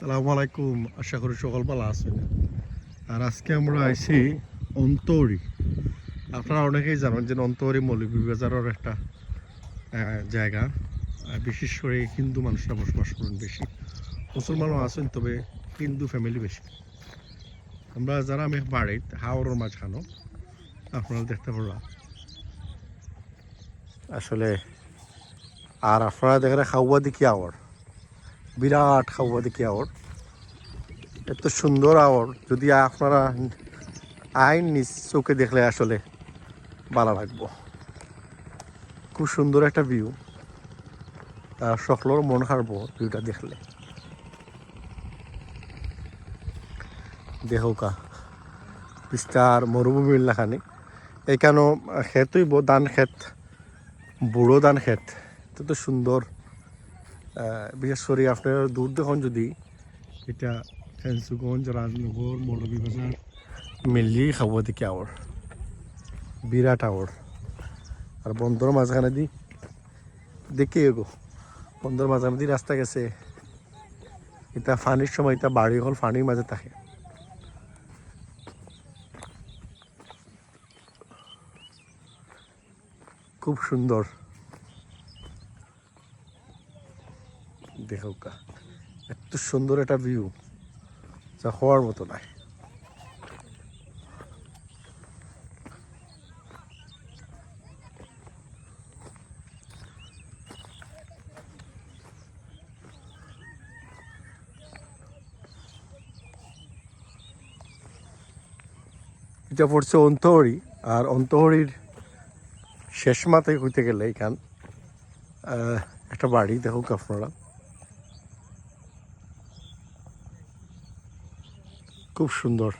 সালামু আলাইকুম। আশা করি সকল ভালো আছেন। আর আজকে আমরা আইছি অন্তরি। আপনারা অনেকেই জানেন যে অন্তরি মৌলভীবাজারের একটা জায়গা। বিশেষ করে হিন্দু মানুষরা বসবাস করেন বেশি। মুসলমানও আছেন, তবে হিন্দু ফ্যামিলি বেশি। আমরা যারা আমি বাড়িত হাওড়ের মাঝখানো, আপনারা দেখতে পারলাম। আসলে, আর আপনারা দেখে খাওয়া দেখি আওয়ার। বিরাট খাওয়া দেখি আওয়ার। এত সুন্দর আওয়ার, যদি আপনারা আইন নিজ চোখে দেখলে আসলে ভালো লাগবো। খুব সুন্দর একটা ভিউ সকলের মন হারবো ভিউটা দেখলে। দেহকা বিস্তার মরুভূমি এলাকানি এখানেও ক্ষেতই ধান ক্ষেত, বুড়ো ধান ক্ষেত, এত সুন্দর। বিশেষ করে আপনার দূর দেখুন যদি এটা ফেন্সুগঞ্জ, রাজনগর, মৌলভীবাজার মিলিয়ে খাব দেখি আওয়ার বিরাট আওয়ার আর বন্দর মাঝখানে দি দেখি এগো, বন্দর মাঝখানে দি রাস্তা গেছে। এটা ফানির সময়, এটা বাড়ি হল ফানির মাঝে থাকে। খুব সুন্দর। দেখো কা এত সুন্দর একটা ভিউ যা হওয়ার মতো নাই। এটা পড়ছে অন্তহরি, আর অন্তহরির শেষ মাথায় হইতে গেলে এখান একটা বাড়ি দেখুক আপনারা। খুব সুন্দর।